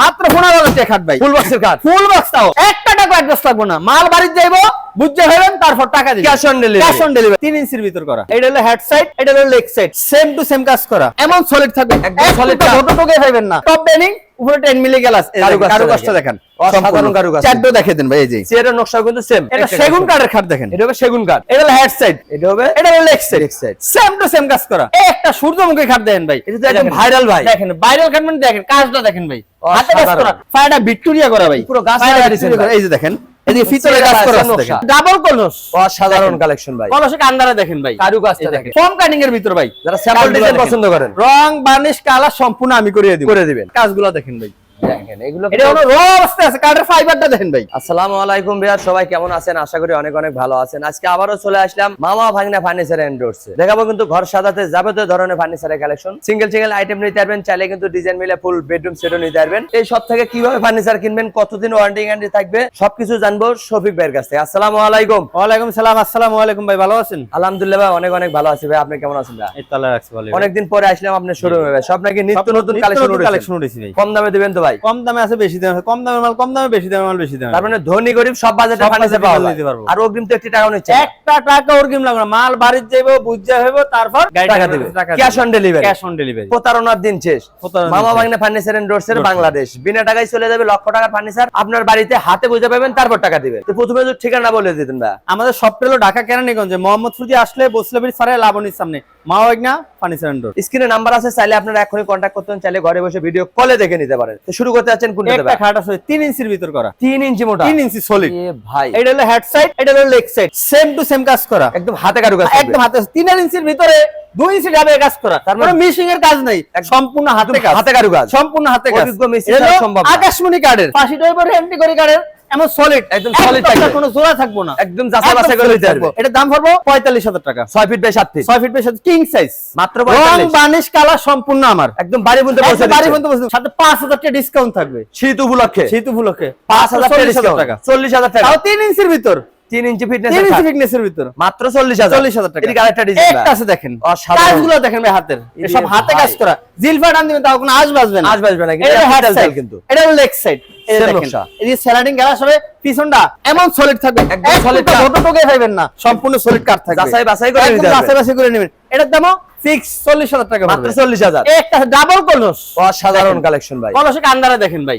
মাত্র পনেরো হাজার টাকা খাট ভাই। ফুল বক্সের কাঠ ফুল বক্স তাও। একটা টাকা অ্যাডভান্স লাগবে না। মাল বাড়িতে যাইবো বুঝতে হবেন তারপর টাকা দিবেন। Cash on delivery। Cash on delivery তিন ইঞ্চির ভিতর করা। এটা হলো হেড সাইড এটা হলো leg side same to same কাজ করা। এমন সলিড থাকবে একদম কাজ। ছোট টোকে পাইবেন না। টপ ডেনিং উপরে 10 মিলি গ্লাস কারুকাজটা কারুকাজটা দেখেন। অসাধারণ কারুকাজ। চারটো দেখে দেন ভাই এই যে। চেয়ারের নকশা কিন্তু সেম এটা সেগুন কাঠের খাট দেখেন। এটা হবে সেগুন কাঠ এটা হলো হেড সাইড এটা হবে এটা হলো leg side Leg side। Same to same কাজ করা। এই একটা সূর্যমুখী খাট দেখেন ভাই। এটা তো একদম viral ভাই। দেখেন ভাইরাল খাট মানে দেখেন কাজটা দেখেন ভাই। হাতে কাজ করা। ফায়ারটা ভিক্টোরিয়া করা ভাই। পুরো গাছ ফায়ারটা লাগাই দিয়েছেন ভিক্টোরিয়া করা। ভাই। এই যে দেখেন এই যে ভিতরে চেহারা কাজ করা আছে আছে দেখেন। ডাবল কলস। অসাধারণ কালেকশন ভাই। দেখেন ভাই। এই দেখেন। ফর্ম কাটিং এর ভিতর ভাই। যারা স্যাম্পল ডিজাইন পছন্দ করেন। রং বার্নিশ কালার সম্পূর্ণ আমি দিব। করে দিবেন। কাজগুলো দেখেন ভাই। দেখেন এগুলো এটা হলো র অবস্থায় আছে কাঠের ফাইবারটা দেখেন ভাই। আসসালামু আলাইকুম বিহার সবাই কেমন আছেন? আশা করি অনেক অনেক ভালো আছেন। আজকে আবারও চলে আসলাম মামা ভাগনা ফার্নিচার এন্ডোর্সে দেখাবো কিন্তু ঘর সাজাতে যাবতীয় ধরনের ফার্নিচারের কালেকশন সিঙ্গেল সিঙ্গেল আইটেম নিতে পারবেন চাইলে কিন্তু ডিজাইন মিলে ফুল বেডরুম সেটও নিতে পারবেন। এই সব থেকে কীভাবে ফার্নিচার কিনবেন কতদিন ওয়ারেন্টি গ্যারান্টি থাকবে সবকিছু জানব শফিক ভাইয়ের কাছ থেকে। আসসালামু আলাইকুম। ওয়ালাইকুম সালাম আসসালামু আলাইকুম ভাই ভালো আছেন? আলহামদুলিল্লাহ ভাই অনেক অনেক ভালো আছি ভাই। আপনি কেমন আছেন ভাই? এই তালা রাখছি ভালো অনেকদিন পরে আসলাম আপনার শোরুমে ভাই। সব নাকি নিত্য নতুন কালেকশন উঠেছি? কম দামে দিবেন তো ভাই? কম দামে আছে বেশি দামে কম দামের মাল কম দামে বেশি দামের মাল বেশি দামে। তার মানে ধনী গরিব সব বাজেটে সব ফার্নিচার পাওয়া যায়। আর অগ্রিম তো টাকাও নিচ্ছে না। টাকা ওরকম লাগবে না। মাল যাইবো হইবো তারপর টাকা দিবে। Cash on delivery cash on delivery প্রতারণার দিন শেষ। মামা ভাগ্নে ফার্নিচার এন্ড ডোরসের বাংলাদেশ। বিনা টাকায় চলে যাবে লক্ষ টাকার ফার্নিচার। আপনার বাড়িতে হাতে বুঝে পাবেন তারপর টাকা দিবেন তো প্রথমে যদি ঠিকানা বলে দিতেন ভাই। আমাদের সবটা হলো ঢাকা কেরানীগঞ্জে। মোহাম্মদ ফুজি আসলে বসলেবির সারে লাবণীর সামনে। মা ফার্নিচার এন্ড ডোর স্ক্রিনে নাম্বার আছে চাইলে আপনারা এখনই কন্ট্যাক্ট করতে চাইলে ঘরে বসে ভিডিও কলে দেখে নিতে পারেন। তো শুরু করতে যাচ্ছেন কোনটা একটা খাট আছে 3 ইঞ্চির ভিতর করা। 3 ইঞ্চি মোটা। 3 ইঞ্চি সলিড এ ভাই। এটা হলো হেড সাইড এটা হলো leg side same to same কাজ করা। একদম হাতে কারু কাজ একদম হাতে 3 ইঞ্চির ভিতরে দুই ইঞ্চি যাবে কাজ করা। তার মানে মিশিং এর কাজ নাই। সম্পূর্ণ হাতে কাজ। হাতে কারু কাজ সম্পূর্ণ হাতে কাজ। অভিজ্ঞ হলো সম্ভব আকাশমণি কার্ডের পাশিটার উপর এমটি করে কাঠের। এমন সলিড একদম solid থাকবে থাকবে। কোনো জোড়া থাকব না। একদম যাচাই বাছাই করে নিতে পারবে। থাকবে। দাম পড়ব পঁয়তাল্লিশ হাজার টাকা। Feet by feet king size মাত্র রং বানিশ কালার সম্পূর্ণ আমার। একদম বাড়ি বন্ধু পৌঁছে সাথে টাকা ডিসকাউন্ট থাকবে। শীত উপলক্ষে। শীত উপলক্ষে। পাঁচ হাজার চল্লিশ হাজার টাকা টাকা। চল্লিশ হাজার টাকা। তাও তিন ইঞ্চির ভিতর। তিন ইঞ্চি ফিটনেস তিন ইঞ্চি ফিটনেসের ভিতর। মাত্র চল্লিশ হাজার। চল্লিশ হাজার টাকা। এদিকে আরেকটা ডিজাইন একটা আছে দেখেন। কাজগুলো দেখেন ভাই হাতের। সব হাতে কাজ করা। জিলফা টান দিবেন তাও কোনো আজ বাজবে না। আজ বাজবে না, কিন্তু এটা এটা সাইড কিন্তু। এটা হলো লেগ সাইড এই স্যালাডিং হবে পিছনটা এমন সলিড থাকবে। একদম solid কাঠ। টোকে না। সম্পূর্ণ সলিড কাট থাকবে। যাচাই বাছাই করে নিবেন যাচাই বাছাই করে নেবেন। এটার দামও টাকা একটা ডাবল কলস অসাধারণ কালেকশন ভাই। কলসে দেখেন ভাই।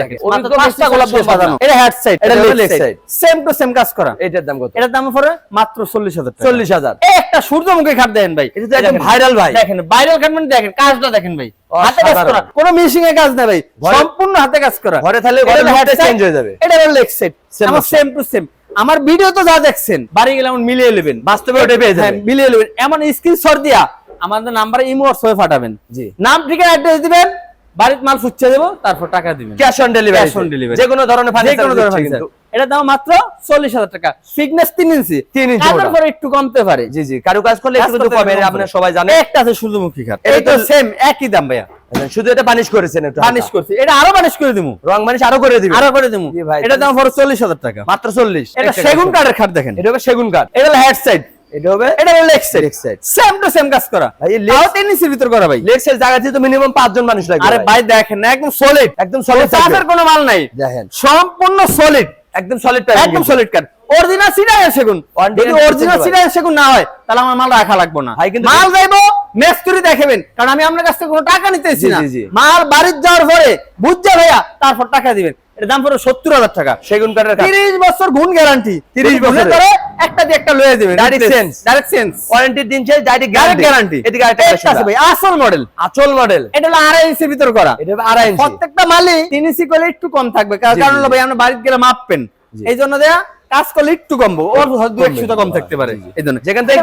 দেখেন। পাঁচটা গোলাপ দিয়ে সাজানো। এটা হেড সাইড এটা এটা leg side same to same কাজ করা। এটার দাম কত? এটার দাম পড়ে মাত্র চল্লিশ হাজার টাকা। চল্লিশ হাজার। এই একটা সূর্যমুখী খাট দেখেন ভাই। এটা একদম দেখেন। ভাই। দেখেন ভাইরাল খাট মানে দেখেন কাজটা দেখেন ভাই। হাতে কাজ করা। কোনো মিশিং কাজ না ভাই। সম্পূর্ণ হাতে কাজ করা। ঘরে থাকলে এটা ঘরের হলো look টা head side, change হয়ে যাবে। এটা লেগ সাইড Same আমার নকশা। সেম টু সেম আমার ভিডিও তো যা দেখছেন বাড়ি গেলে এমন মিলিয়ে নেবেন বাস্তবে ওটাই পেয়ে হ্যাঁ, যাবেন মিলিয়ে নেবেন। এমন স্ক্রিনশট দিয়া আমাদের নাম্বারে ইমো হোয়াটসঅ্যাপে পাঠাবেন। জি। নাম ঠিকানা অ্যাড্রেস দিবেন বাড়ির মাল ফুচ্ছে দেবো তারপর টাকা দিবেন। Cash on delivery cash on delivery যে কোনো ধরনের যে কোনো ধরনের furniture। এটার দাম মাত্র চল্লিশ হাজার টাকা। ফিটনেস তিন ইঞ্চি তিন ইঞ্চি কাজের মোটা। পরে একটু কমতে পারে। জি জি। করলে কাজ কমে একটু কম আপনারা সবাই জানেন। একটা আছে সূর্যমুখী খাট এটা এটা তো তো- সেম একই দাম ভাইয়া। শুধু এটা বানিশ করেছেন একটু বানিশ করছি। এটা আরও বানিশ করে দিমু। রং বানিশ আরও করে দিবেন আরও করে দিমু। এটা দাম পড়ে চল্লিশ হাজার টাকা। মাত্র চল্লিশ। এটা সেগুন কাঠের খাট দেখেন। এটা হবে সেগুন কাঠ। এটা হেড সাইড এটা হবে এটা leg side Leg side। Same to same কাজ করা। ভাই, এই leg- তাও তিন ইঞ্চির ভিতর করা ভাই। লেগ সেল জায়গাতে তো মিনিমাম মানুষ আরে ভাই। দেখেন একদম সলিড একদম সলিড চাষের কোনো মাল নাই। দেখেন। সম্পূর্ণ সলিড একদম সলিড একদম সলিড কাঠ। অরিজিনাল সিডার সেগুন। যদি অরিজিনাল। সিডার সেগুন না হয় তাহলে আমার মাল রাখা লাগবে না। কিন্তু- মাল যাইবো মেস্তুরি দেখাবেন কারণ আমি আপনার কাছ থেকে কোনো টাকা নিতেছি না। মাল বাড়ির যাওয়ার পরে বুঝছে ভাইয়া তারপর টাকা দিবেন। এর দাম পড়ে সত্তর হাজার টাকা। সেগুন কাঠের কাঠ। তিরিশ বছর গুণ গ্যারান্টি 30 বছরের। ধরে একটা দিয়ে একটা লয়ে দেবেন। Direct sense। ডাইরেক্ট সেন্স ওয়ারেন্টির দিন শেষ ডাইরেক্ট ডাইরেক্ট গ্যারান্টি এদিকে আরেকটা আছে ভাই। আসল মডেল আচল মডেল এটা হলো আড়াই ইঞ্চির ভিতর করা। এটা আড়াই ইঞ্চি প্রত্যেকটা মালই তিন ইঞ্চি করলে একটু কম থাকবে। কারণ হলো ভাই আমরা বাড়িতে গেলে মাপবেন। এই জন্য দেয়া কাজ করলে একটু কমবো ওর এক সুতা কম থাকতে পারে। এই জন্য যেখান থেকে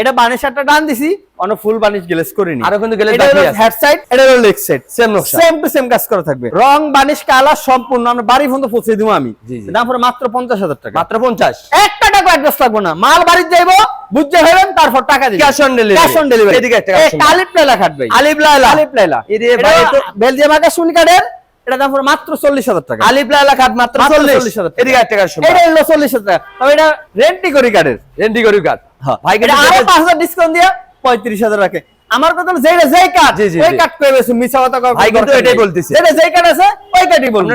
এটা বানিশ একটা টান দিছি ফুল বানিশ গ্লেস করিনি। আরও কিন্তু glaze বাকি আছে। হেড সাইড এটা হলো লেগ সাইড নকশা। সেম টু সেম কাজ করা থাকবে। রং বানিশ কালার সম্পূর্ণ আমরা বাড়ি পর্যন্ত পৌঁছে দিব আমি। দাম পরে মাত্র পঞ্চাশ হাজার টাকা। মাত্র পঞ্চাশ। একটা টাকা লাগবে না। মাল বাড়িতে যাইবো বুঝতে হবেন তারপর টাকা দিবেন। Cash on delivery। Cash on delivery এদিকে একটা। কালিপ লাইলা খাটবে। আলিফ লায়লা। আলিপ লাইলা এটা ভাই, বেলজিয়াম আকাশমণি কাঠের এটা দাম পড়ে মাত্র চল্লিশ হাজার টাকা। আলিপ্লা এলাকার মাত্র চল্লিশ। হাজার। এদিকে এটা হলো চল্লিশ হাজার টাকা। তবে এটা রেন্টি করি কার্ডের রেন্টি করি ভাই এটা আরও পাঁচ হাজার ডিসকাউন্ট দিয়ে পঁয়ত্রিশ হাজার রাখে। আমার কথা যে যেটা যেই কাঠ জি, জি, ওই জি। করে বেশি মিছা কথা ভাই কিন্তু এটাই নেই। বলতেছে। যেটা যেই কাঠ আছে ওই কাটই বলুন।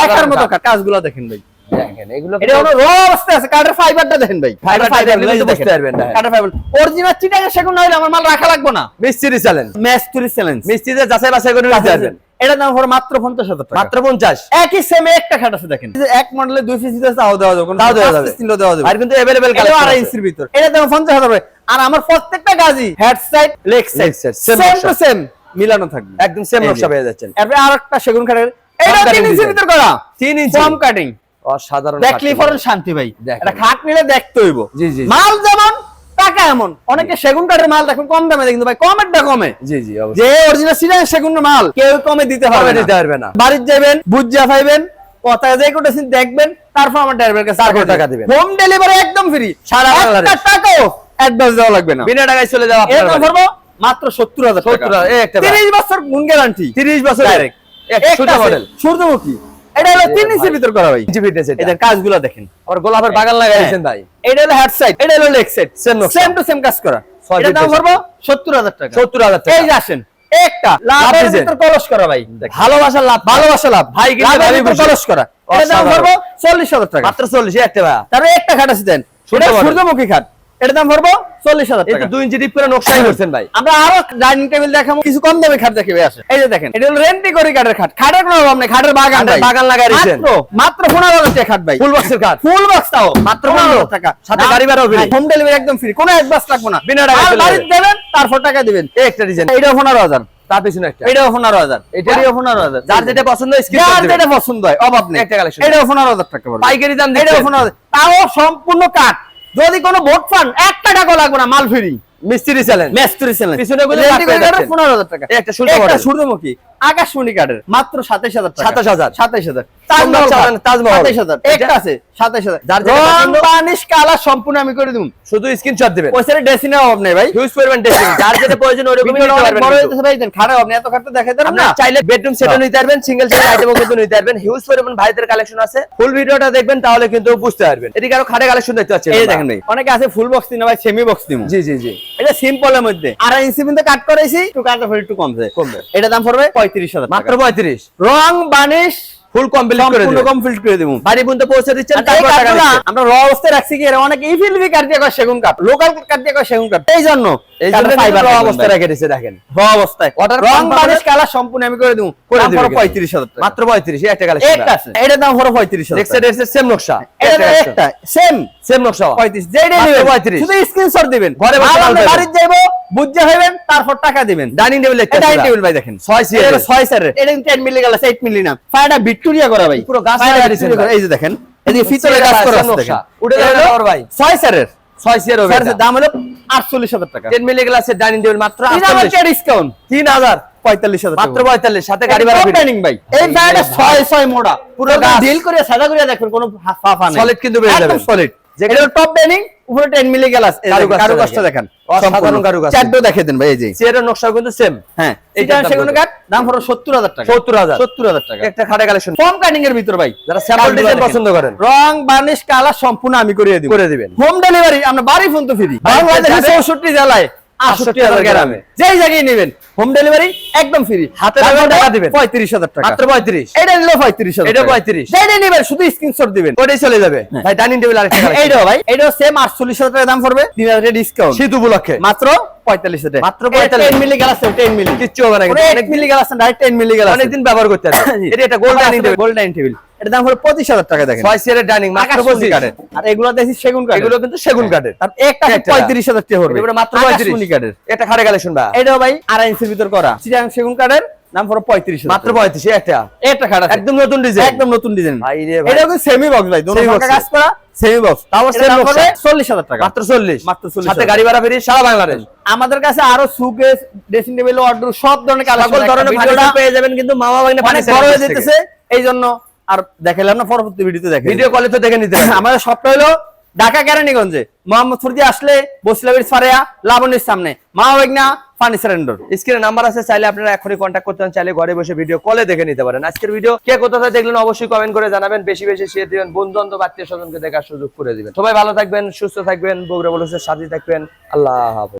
দেখার মতো কাজগুলো দেখেন ভাই। দেখেন এগুলো এটা হলো র অবস্থায় আছে কাঠের ফাইবারটা দেখেন ভাই। ফাইবারটা কাঠের দেখলে এই যে তো বুঝতে পারবেন। কাঠের ফাইবার অরিজিনাল চিটাগাং সেগুন না হলে আমার মাল রাখা লাগবে না। মিস্ত্রি চ্যালেঞ্জ ম্যাস্টুরি চ্যালেঞ্জ মিস্ত্রিদের যাচাই বাছাই করে নিতে পারবেন। এটা দাম হলো মাত্র পঞ্চাশ হাজার মাত্র পঞ্চাশ। একই সেমে একটা খাট আছে দেখেন। এক মডেলে দুই পিস দিতে তাও দেওয়া যাবে। তাও দেওয়া যাবে। piece দেওয়া যাবে। আর কিন্তু অ্যাভেলেবেল আড়াই ইঞ্চির ভিতর। এটা দাম পঞ্চাশ হাজার আর আমার প্রত্যেকটা Gazi head side leg side same to same মিলানো থাকবে। একদম সেম নকশা পেয়ে যাচ্ছেন। এরপরে আর একটা সেগুন এটা তিন ইঞ্চির ভিতর করা। তিন ইঞ্চি ফর্ম কাটিং অসাধারণ দেখলি। শান্তি ভাই। এটা খাট নিলে দেখতে হইব। জি, জি। মাল যেমন টাকা এমন। অনেকে সেগুন কাঠের মাল দেখুন কম দামে কিন্তু ভাই কমেরটা কমে। জি জি যে অরিজিনাল সেগুনের মাল কেউ কমে দিতে পারবে দিতে পারবে না। যাবেন বুঝা পাইবেন কথা যে কোটা দেখবেন তারপর আমার তারপর টাকা দিবেন। হোম ডেলিভারি একদম ফ্রি সারা বাংলাদেশ। টাকাও অ্যাডভান্স দেওয়া লাগবে না। বিনা টাকায় চলে যাওয়া বাড়ি। ধরবো মাত্র সত্তর হাজার 70,000 এই একটা তিরিশ বছর গুণ গ্যারান্টি 30 বছর। একটা মডেল সূর্যমুখী। এটা হলো তিন ইঞ্চির ভিতর করা ভাই। ইঞ্চি ফিটনেস এটা কাজগুলো দেখেন। আর গোলাপের বাগান লাগাইছেন ভাই। এটা হলো হেড সাইড এটা হলো leg side Same same to same কাজ করা। এটা দাম বেশি। ধরবো সত্তর হাজার টাকা। 70000 টাকা। এই যে আসেন একটা লাভের ভিতর কলস করা ভাই। দেখেন। ভালোবাসার লাভ। ভালোবাসা লাভ। ভাই কিন্তু। কলস করা। এটা দাম টাকা। মাত্র 40 একটা ভাই। তারপরে একটা খাট আছে দেন। সূর্যমুখী খাট। এটা দাম ধরবো? চল্লিশ হাজার টাকা। 2 ইঞ্চি ডিপ করে নকশাই করছেন ভাই। আমরা আরও ডাইনিং টেবিল দেখাবো। কিছু কম দামে খাট দেখাবে আসে এই যে দেখেন এটা হলো রেন্টি করি কাঠের খাট। খাটের কোনো অভাব নেই খাটের বাগান। বাগান লাগাই দিয়েছেন। মাত্র পনেরো হাজার টাকা খাট ভাই। ফুল বক্সের কাঠ ফুল বক্স তাও মাত্র পনেরো টাকা। সাথে গাড়ি ভাড়াও free। হোম ডেলিভারি একদম ফ্রি কোনো অ্যাডভান্স লাগবে না। বিনা দেবেন তারপর টাকা দিবেন। একটা ডিজাইন এটাও পনেরো হাজার। তার পিছনে একটা। এটাও পনেরো হাজার। এটাও পনেরো হাজার। যার যেটা পছন্দ স্ক্রিন যার যেটা পছন্দ হয় অভাব নেই। একটা collection। এটাও পনেরো হাজার টাকা পাইকারি দাম এটাও পনেরো হাজার। তাও সম্পূর্ণ কাঠ। যদি কোনো ভোট পান একটা টাকা লাগবে না মাল ফ্রি। মিস্ত্রি চ্যালেঞ্জ মেস্তুরি চ্যানেল পিছনে গুলো টাকা। একটা। সূর্যমুখী আকাশমণি কাঠের মাত্র টাকা। 27,000 সাতাইশ হাজার। সোমনাথ তাজমহল। সাতাইশ হাজার। এটা? একটা আছে সাতাইশ হাজার। যার রং পছন্দ। বানিশ সম্পূর্ণ আমি করে দিন শুধু স্ক্রিনশট দিবেন। ওই সাইডে ড্রেসিনের অভাব নেই ভাই। হিউজ পরিমাণ ড্রেসিং যার যেটা প্রয়োজন ওরকমই নিতে পারবেন বড় হইতেছে ভাই দেন খারাপ আপনি এত খাটতে দেখাই দেন না। চাইলে বেডরুম সেটও নিতে পারবেন সিঙ্গেল সিঙ্গেল আইটেমও কিন্তু নিতে পারবেন। হিউজ পরিমাণ ভাইদের কালেকশন আছে। ফুল ভিডিওটা দেখবেন তাহলে কিন্তু বুঝতে পারবেন। এদিকে আরও খাটে কালেকশন দেখতে পাচ্ছেন এই দেখেন ভাই অনেকে আছে ফুল বক্স দিন ভাই সেমি বক্স দিন জি জি জি। এটা সিম্পলের মধ্যে। আড়াই ইঞ্চি কিন্তু কাট করেছি একটু কাটা ফেলে একটু কমছে। কমবে। এটা দাম পড়বে পঁয়ত্রিশ হাজার মাত্র পঁয়ত্রিশ। রং বানিশ ফুল কমপ্লিট করে কমপ্লিট করে দেবো। বাড়ি পর্যন্ত পৌঁছে দিচ্ছেন দিচ্ছেন। আমরা র অবস্থায় রাখছি কি এরা? অনেক ইফিল কাটিয়ে দিয়ে সেগুন কাপ লোকাল কাঠ দিয়ে সেগুন কাপ এই জন্য এই কাঠের জন্য ফাইবার রাখবেন রেখে দিচ্ছে দেখেন। র অবস্থায়। Water রং বানিশ কালার সম্পূর্ণ আমি করে দেবো। করে দাম দিবেন পড়বে কিন্তু। পঁয়ত্রিশ হাজার টাকা। মাত্র পঁয়ত্রিশ এই একটা কালেকশন একটা আছে। এটার দাম পড়বে পঁয়ত্রিশ নেক্সট এর সেম নকশা। এটা একটা সেম সেম নকশা। পঁয়ত্রিশ যেটাই নেবেন 35 শুধু স্ক্রিনশট দিবেন। ঘরে বসে মাল মাল আপনি পাবেন। বাড়িতে যাইবো বুঝতে হইবেন তারপর টাকা দিবেন। ডাইনিং টেবিল একটা ডাইনিং টেবিল ভাই দেখেন। ছয় এটা হলো সিএর ছয় স্যারের এটা কিন্তু 10 মিলি গেল 8 মিলি না ফায়ারটা ভিক্টোরিয়া করা ভাই। পুরো গাছ। এই যে দেখেন করা আছে হলো ভাই। ছয় স্যারের হবে দাম হলো 48000 টাকা। 10 মিলি গ্লাসের ডাইনিং টেবিল মাত্র তিন হাজার 48 টাকা ডিসকাউন্ট 3000 45000 মাত্র 45 সাথে গাড়ি ভাড়া ডাইনিং ভাই। এই ছয় ছয় মোড়া। পুরো ডিল করে সাদা করে দেখবেন কোনো ফাফা নেই। Solid কিন্তু। সলিড টপ ডাইনিং উপরে 10 মিলি গ্লাস কারুকাজটা কারুকাজটা দেখেন। দেখেন অসাধারণ কারুকাজ। চারটো দেখে দেন ভাই এই যে। সিএর নকশা কিন্তু সেম হ্যাঁ এটা সেগুন কাঠ দাম হলো 70000 টাকা। 70000 70000 টাকা। একটা খাটে কালেকশন ফর্ম কাটিং এর ভিতর ভাই যারা স্যাম্পল ডিজাইন পছন্দ করেন। রং বার্নিশ কালার সম্পূর্ণ আমি দিব। করে দিবেন। হোম ডেলিভারি আমরা বাড়ি ফোন তো ফ্রি বাংলাদেশে চৌষট্টি 64 জেলায় 68000 গ্রামে। যেই জায়গায় নেবেন হোম ডেলিভারি একদম ফ্রি হাতে টাকা দিবেন। 35000 টাকা। মাত্র 35 এটা নিলো 35000 এটা পঁয়ত্রিশ। 35 যেটা নেবেন শুধু স্ক্রিনশট দিবেন। ওটাই চলে যাবে। ভাই ডাইনিং টেবিল আরেকটা কালেকশন এইটাও ভাই সেম 48000 টাকা দাম পড়বে 3000 ডিসকাউন্ট উপলক্ষে। মাত্র 45000 হাজার মাত্র 45 10 মিলি গ্লাস 10 মিলি কিচ্ছু হবে না কিন্তু। 8 milli glass direct 10 milli glass অনেকদিন ব্যবহার করতে এটা gold dining table gold dining table দাম হলো 25000 টাকা দেখেন। ছয় সিএর ডাইনিং মাত্র আকাশমণি 25 কাঠের আর এগুলো দেখি সেগুন কাঠ এগুলো কিন্তু সেগুন কাঠের আর একটা পঁয়ত্রিশ হাজার টাকা হবে মাত্র আকাশমণি 35 কাঠের এটা কালেকশন ভাই। এটাও ভাই আড়াই ইঞ্চির ভিতর করা। সেগুন কাঠের দাম পড়ো 35000 মাত্র 35 একটা? একটা খাট একদম নতুন ডিজাইন একদম নতুন ডিজাইন ভাই রে ভাই। এটা কিন্তু সেমি বক্স ভাই দোনো পাকা কাজ করা। সেমি বক্স তাও নকশা। 40000 টাকা। মাত্র 40 মাত্র 40 সাথে গাড়ি ভাড়া ফ্রি সারা বাংলাদেশ। আমাদের কাছে আরও সুকেস ড্রেসিং টেবিল অর্ডার সব ধরনের সকল ধরনের ফার্নিচার পেয়ে যাবেন কিন্তু মামা ভাগ্নে ফার্নিচার বড় হয়ে যেতেছে এই জন্য আর দেখালাম না পরবর্তী ভিডিওতে দেখে ভিডিও কলে তো দেখে নিতে আমাদের সবটা হলো ঢাকা কেরানীগঞ্জে। মোহাম্মদ দিয়ে আসলে বসিলাবির সারেয়া লাবণীর সামনে। মা ওয়েগনা ফার্নিচার স্ক্রিনে নাম্বার আছে, চাইলে আপনারা এখনই কন্ট্যাক্ট করতে চাইলে ঘরে বসে ভিডিও কলে দেখে নিতে পারেন। আজকের ভিডিও কে কোথায় দেখলেন অবশ্যই কমেন্ট করে জানাবেন। বেশি বেশি শেয়ার দিবেন বন্ধু বান্ধব আত্মীয় স্বজনকে দেখার সুযোগ করে দিবেন। সবাই ভালো থাকবেন, সুস্থ থাকবেন, বগুড়া বলেছে সাথে থাকবেন। আল্লাহ হাফেজ।